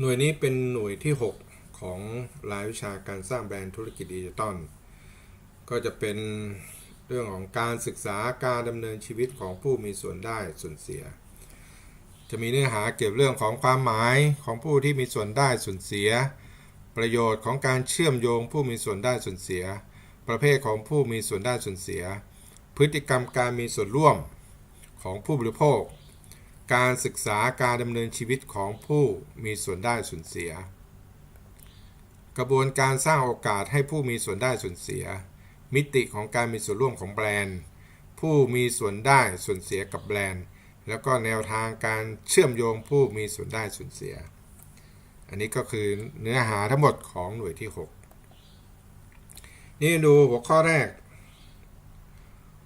หน่วยนี้เป็นหน่วยที่ 6 ของรายวิชาการสร้างแบรนด์ธุรกิจดิจิตอลก็จะเป็นเรื่องของการศึกษาการดำเนินชีวิตของผู้มีส่วนได้ส่วนเสีย จะมีเนื้อหาเกี่ยวเรื่องของความหมายของผู้ที่มีส่วนได้ส่วนเสีย ประโยชน์ของการเชื่อมโยงผู้มีส่วนได้ส่วนเสีย ประเภทของผู้มีส่วนได้ส่วนเสีย พฤติกรรมการมีส่วนร่วมของผู้บริโภค การศึกษาการดำเนินชีวิตของผู้มีส่วนได้ส่วนเสีย กระบวนการสร้างโอกาสให้ผู้มีส่วนได้ส่วนเสีย มิติของการมีส่วนร่วมของแบรนด์ ผู้มีส่วนได้ส่วนเสียกับแบรนด์ แล้วก็แนวทางการเชื่อมโยงผู้มีส่วนได้ส่วนเสีย อันนี้ก็คือเนื้อหาทั้งหมดของหน่วยที่ 6 นี่ดูหัวข้อแรก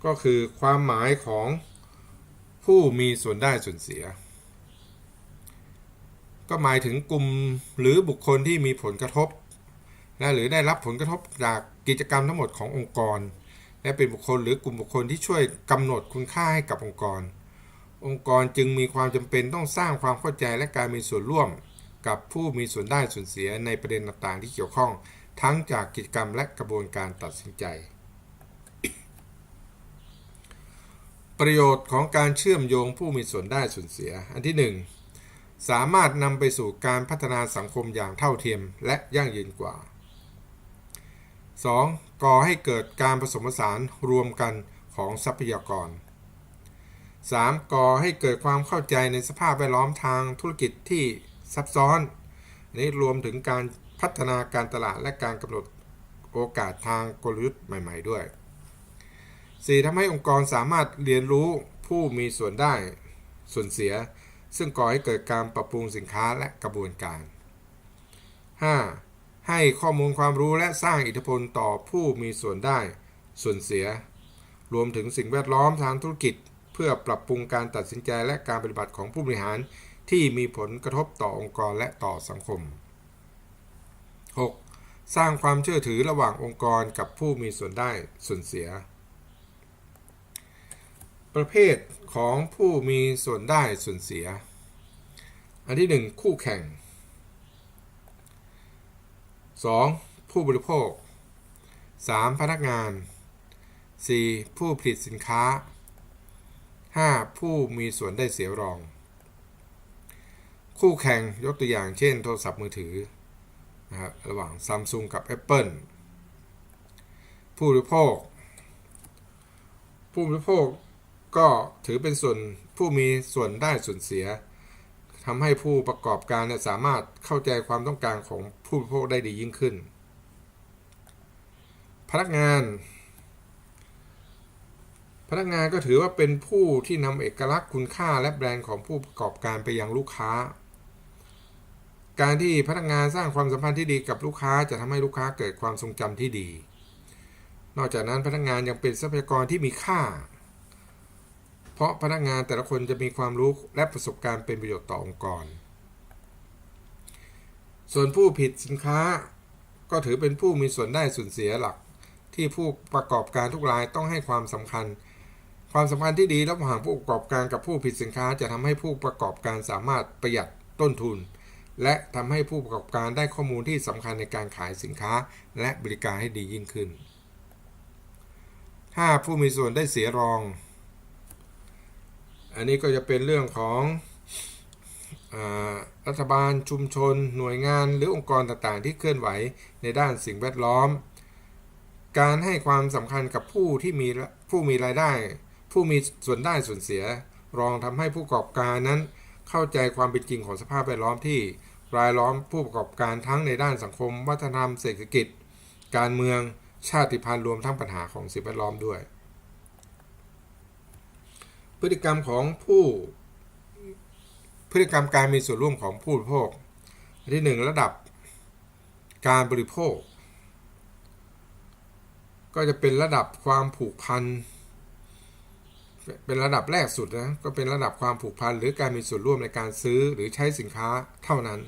ก็คือความหมายของ ผู้มีส่วนได้ส่วนเสีย ก็หมายถึงกลุ่มหรือบุคคลที่มีผลกระทบและหรือได้รับผลกระทบจากกิจกรรมทั้งหมดขององค์กร และเป็นบุคคลหรือกลุ่มบุคคลที่ช่วยกำหนดคุณค่าให้กับองค์กร องค์กรจึงมีความจำเป็นต้องสร้างความเข้าใจและการมีส่วนร่วม กับผู้มีส่วนได้ส่วนเสียในประเด็นต่างๆที่เกี่ยวข้อง ทั้งจากกิจกรรมและกระบวนการตัดสินใจ ประโยชน์ของการเชื่อมโยงผู้มีส่วนได้ส่วนเสีย อันที่ 1 สามารถนำไปสู่การพัฒนาสังคมอย่างเท่าเทียมและยั่งยืนกว่า 2. ก่อให้เกิดการผสมผสานรวมกันของทรัพยากร 3. ก่อให้เกิดความเข้าใจในสภาพแวดล้อมทางธุรกิจที่ซับซ้อนอันนี้รวมถึงการพัฒนาการตลาดและการกำหนดโอกาสทางกลยุทธ์ใหม่ ๆ ด้วย 4. ทำให้องค์กรสามารถเรียนรู้ผู้มีส่วนได้ส่วนเสีย ซึ่งก่อให้เกิดการปรับปรุงสินค้าและกระบวนการ 5. ให้ข้อมูลความรู้และสร้างอิทธิพลต่อผู้มีส่วนได้ ส่วนเสีย รวมถึงสิ่งแวดล้อมทางธุรกิจ เพื่อปรับปรุงการตัดสินใจและการปฏิบัติของผู้บริหารที่มีผลกระทบต่อองค์กรและต่อสังคม 6. สร้างความเชื่อถือระหว่างองค์กรกับผู้มีส่วนได้ส่วนเสีย ประเภทของผู้มีส่วนได้ส่วนเสีย อันที่ 1 คู่แข่ง 2. ผู้บริโภค 3. พนักงาน 4. ผู้ผลิตสินค้า 5. ผู้มีส่วนได้เสียรอง คู่แข่งยกตัวอย่างเช่น โทรศัพท์มือถือนะครับระหว่าง Samsung กับ Apple ผู้บริโภค ผู้บริโภค ก็ถือเป็นส่วนผู้มีส่วนได้ส่วนเสียทำให้ผู้ประกอบการเนี่ยสามารถเข้าใจความต้องการของผู้บริโภคได้ดียิ่งขึ้น พนักงาน พนักงานก็ถือว่าเป็นผู้ที่นำเอกลักษณ์คุณค่าและแบรนด์ของผู้ประกอบการไปยังลูกค้า การที่พนักงานสร้างความสัมพันธ์ที่ดีกับลูกค้าจะทำให้ลูกค้าเกิดความทรงจำที่ดี นอกจากนั้นพนักงานยังเป็นทรัพยากรที่มีค่า เพราะพนักงานแต่ละคนจะมีความรู้และประสบการณ์เป็นประโยชน์ต่อองค์กร ส่วนผู้ผิดสินค้าก็ถือเป็นผู้มีส่วนได้ส่วนเสียหลัก ที่ผู้ประกอบการทุกรายต้องให้ความสำคัญ ความสัมพันธ์ที่ดีระหว่างผู้ประกอบการกับผู้ผิดสินค้าจะทำให้ผู้ประกอบการสามารถประหยัดต้นทุน และทำให้ผู้ประกอบการได้ข้อมูลที่สำคัญในการขายสินค้า และบริการให้ดียิ่งขึ้น 5. ผู้มีส่วนได้เสียรอง อันนี้ก็จะเป็นเรื่องของอรัฐบาลชุมชน หน่วยงานหรือองค์กรต่างๆ ที่เคลื่อนไหวในด้านสิ่งแวดล้อม การให้ความสำคัญกับผู้ที่มีผู้มีรายได้ ผู้มีส่วนได้ส่วนเสีย รองทำให้ผู้ประกอบการนั้น เข้าใจความเป็นจริงของสภาพแวดล้อมที่รายล้อมผู้ประกอบการทั้งในด้านสังคม วัฒนธรรมเศรษฐกิจ การเมืองชาติพันธุ์รวมทั้งปัญหาของสิ่งแวดล้อมด้วย พฤติกรรมของผู้ พฤติกรรมการมีส่วนร่วมของผู้บริโภคอันที่ 1 ระดับการบริโภค ก็จะเป็นระดับความผูกพันเป็นระดับแรกสุดนะก็เป็นระดับความผูกพันหรือการมีส่วนร่วมในการซื้อหรือใช้สินค้าเท่านั้น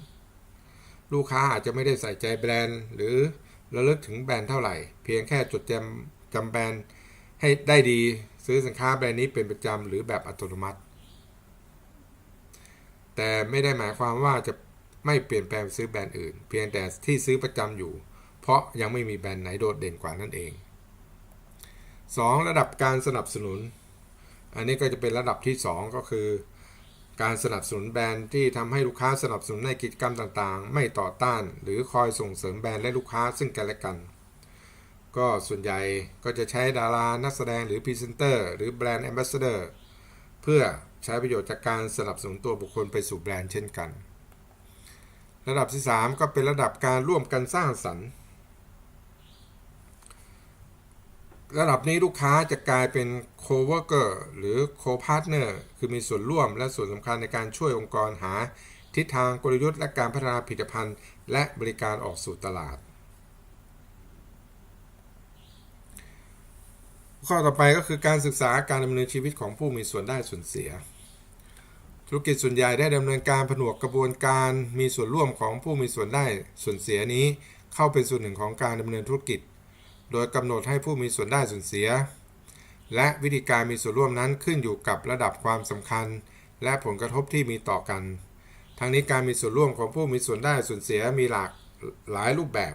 ลูกค้าอาจจะไม่ได้ใส่ใจแบรนด์ หรือระลึกถึงแบรนด์เท่าไหร่ เพียงแค่จดจำจำแบรนด์ให้ได้ดี ซื้อสินค้าแบรนด์นี้เป็นประจำหรือแบบอัตโนมัติ แต่ไม่ได้หมายความว่าจะไม่เปลี่ยนแปลงซื้อแบรนด์อื่น เพียงแต่ที่ซื้อประจำอยู่ เพราะยังไม่มีแบรนด์ไหนโดดเด่นกว่านั่นเอง 2. ระดับการสนับสนุน อันนี้ก็จะเป็นระดับที่ 2 ก็คือ การสนับสนุนแบรนด์ที่ทำให้ลูกค้าสนับสนุนในกิจกรรมต่างๆ ไม่ต่อต้าน หรือคอยส่งเสริมแบรนด์และลูกค้าซึ่งกันและกัน ก็ส่วนใหญ่ก็จะใช้ดารานักแสดงหรือพรีเซนเตอร์หรือแบรนด์แอมบาสเดอร์เพื่อใช้ประโยชน์จากการสนับสนุนตัวบุคคลไปสู่แบรนด์เช่นกัน ระดับที่ 3 ก็เป็นระดับการร่วมกันสร้างสรรค์ ระดับนี้ลูกค้าจะกลายเป็น co-worker หรือ co-partner คือมีส่วนร่วมและส่วนสำคัญในการช่วยองค์กรหา ทิศทางกลยุทธ์และการพัฒนาผลิตภัณฑ์ และบริการออกสู่ตลาด ข้อต่อไปก็คือการศึกษาการดำเนินชีวิตของผู้มีส่วนได้ส่วนเสีย ธุรกิจส่วนใหญ่ได้ดำเนินการผนวกกระบวนการมีส่วนร่วมของผู้มีส่วนได้ส่วนเสียนี้ เข้าเป็นส่วนหนึ่งของการดำเนินธุรกิจ โดยกำหนดให้ผู้มีส่วนได้ส่วนเสีย และวิธีการมีส่วนร่วมนั้นขึ้นอยู่กับระดับความสำคัญ และผลกระทบที่มีต่อกัน ทั้งนี้การมีส่วนร่วมของผู้มีส่วนได้ส่วนเสียมีหลากหลายรูปแบบ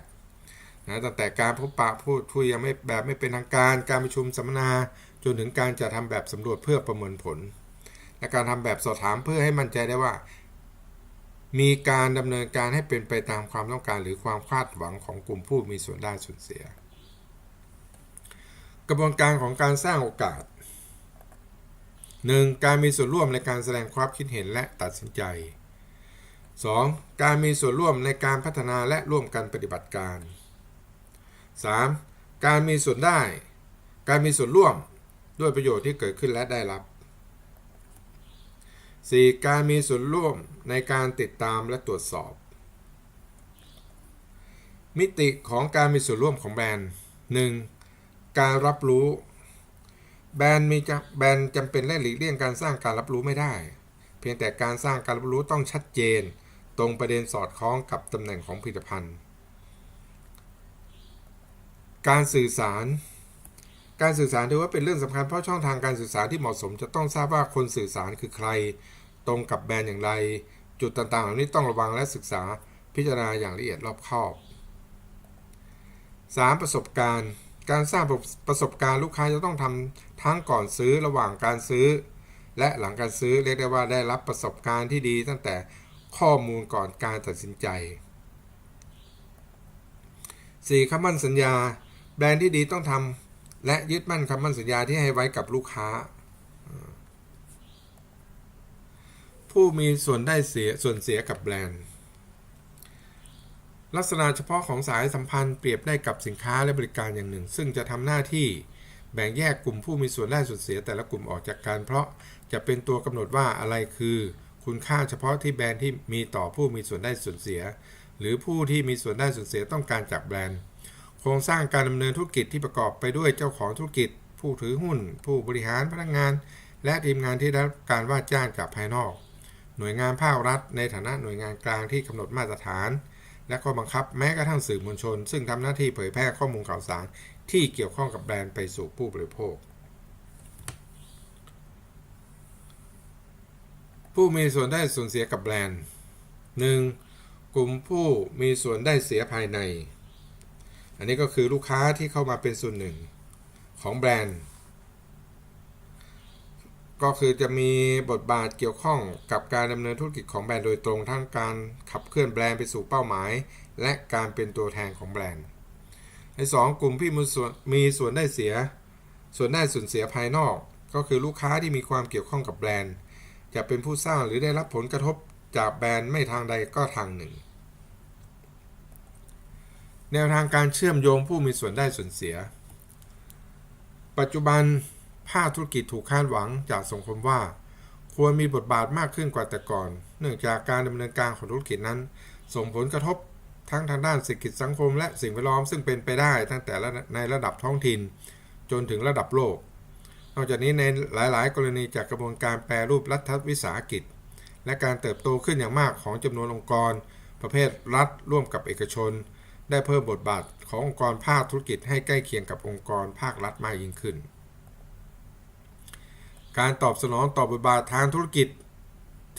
นะตั้งแต่การพบปะพูดคุยยังไม่แบบไม่เป็นทางการการประชุมสัมมนาจนถึงการจัดทำแบบสำรวจเพื่อประเมินผล และการทำแบบสอบถามเพื่อให้มั่นใจได้ว่า มีการดำเนินการให้เป็นไปตามความต้องการหรือความคาดหวังของกลุ่มผู้มีส่วนได้ส่วนเสีย กระบวนการของการสร้างโอกาส 1. การมีส่วนร่วมในการแสดงความคิดเห็นและตัดสินใจ 2. การมีส่วนร่วมในการพัฒนาและร่วมกันปฏิบัติการ 3. การมีส่วนได้ การมีส่วนร่วมด้วยประโยชน์ที่เกิดขึ้นและได้รับ 4. การมีส่วนร่วมในการติดตามและตรวจสอบ มิติของการมีส่วนร่วมของแบรนด์ 1. การรับรู้ แบรนด์มีแบรนด์จำเป็นและหลีกเลี่ยงการสร้างการรับรู้ไม่ได้ เพียงแต่การสร้างการรับรู้ต้องชัดเจน ตรงประเด็นสอดคล้องกับตำแหน่งของผลิตภัณฑ์ การสื่อสาร การสื่อสารถือว่าเป็นเรื่องสำคัญเพราะช่องทางการสื่อสารที่เหมาะสม จะต้องทราบว่าคนสื่อสารคือใคร ตรงกับแบรนด์อย่างไร จุดต่างๆเหล่านี้ต้องระวังและศึกษาพิจารณาอย่างละเอียดรอบคอบ 3. ประสบการณ์การสร้างประสบการณ์ลูกค้าจะต้องทำทั้งก่อนซื้อระหว่างการซื้อ และหลังการซื้อเรียกได้ว่าได้รับประสบการณ์ที่ดีตั้งแต่ข้อมูลก่อนการตัดสินใจ 4. คำมั่นสัญญา แบรนด์ที่ดีต้องทำและยึดมั่นคำมั่นสัญญาที่ให้ไว้กับลูกค้า ผู้มีส่วนได้เสียส่วนเสียกับแบรนด์ ลักษณะเฉพาะของสายสัมพันธ์เปรียบได้กับสินค้าและบริการอย่างหนึ่ง ซึ่งจะทำหน้าที่แบ่งแยกกลุ่มผู้มีส่วนได้ส่วนเสียแต่ละกลุ่มออกจากกัน เพราะจะเป็นตัวกำหนดว่าอะไรคือ คุณค่าเฉพาะที่แบรนด์ที่มีต่อผู้มีส่วนได้ส่วนเสีย หรือผู้ที่มีส่วนได้ส่วนเสียต้องการจากแบรนด์ ครงสร้างการดำเนินธุรกิจที่ประกอบไปด้วยเจ้าของธุรกิจ ผู้ถือหุ้น ผู้บริหารพนักงาน และทีมงานที่ได้รับการว่าจ้างจากภายนอก หน่วยงานภาครัฐ ในฐานะหน่วยงานกลางที่กำหนดมาตรฐาน และข้อบังคับแม้กระทั่งสื่อมวลชน ซึ่งทำหน้าที่เผยแพร่ข้อมูลข่าวสาร ที่เกี่ยวข้องกับแบรนด์ไปสู่ผู้บริโภค ผู้มีส่วนได้ส่วนเสียกับแบรนด์ 1. กลุ่มผู้มีส่วนได้เสียภายใน อันนี้ก็คือลูกค้าที่เข้ามาเป็นส่วนหนึ่งของแบรนด์ ก็คือจะมีบทบาทเกี่ยวข้องกับการดำเนินธุรกิจของแบรนด์โดยตรงทั้งการขับเคลื่อนแบรนด์ไปสู่เป้าหมาย และการเป็นตัวแทนของแบรนด์ในสองกลุ่มที่มีส่วนมีส่วนได้เสีย ส่วนได้ส่วนเสียภายนอก ก็คือลูกค้าที่มีความเกี่ยวข้องกับแบรนด์ จะเป็นผู้สร้างหรือได้รับผลกระทบจากแบรนด์ไม่ทางใดก็ทางหนึ่ง แนวทางการเชื่อมโยงผู้มีส่วนได้ส่วนเสีย ปัจจุบันภาคธุรกิจถูกคาดหวังจากสังคมว่า ควรมีบทบาทมากขึ้นกว่าแต่ก่อน เนื่องจากการดำเนินการของธุรกิจนั้น ส่งผลกระทบทั้งทางด้านเศรษฐกิจสังคม และสิ่งแวดล้อมซึ่งเป็นไปได้ตั้งแต่ในระดับท้องถิ่น จนถึงระดับโลก นอกจากนี้ในหลายๆ กรณีจากกระบวนการแปรรูปรัฐวิสาหกิจ และการเติบโตขึ้นอย่างมากของจำนวนองค์กร ประเภทรัฐร่วมกับเอกชน ได้เพิ่มบทบาทขององค์กรภาคธุรกิจให้ใกล้เคียงกับองค์กรภาครัฐมากยิ่งขึ้น การตอบสนองต่อบทบาททางธุรกิจ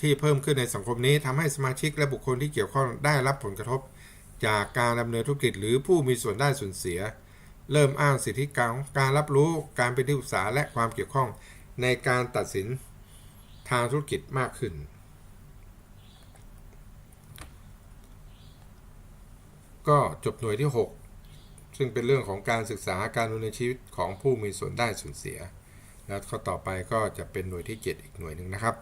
ที่เพิ่มขึ้นในสังคมนี้ทำให้สมาชิกและบุคคลที่เกี่ยวข้องได้รับผลกระทบ จากการดำเนินธุรกิจหรือผู้มีส่วนได้ส่วนเสีย เริ่มอ้างสิทธิการการรับรู้การเป็นที่ปรึกษาและความเกี่ยวข้องในการตัดสินทางธุรกิจมากขึ้น ก็จบหน่วยที่ 6 ซึ่งเป็นเรื่องของการศึกษาการดำเนินชีวิตของผู้มีส่วนได้ส่วนเสีย แล้วข้อต่อไปก็จะเป็นหน่วยที่ 7 อีกหน่วยหนึ่งนะครับ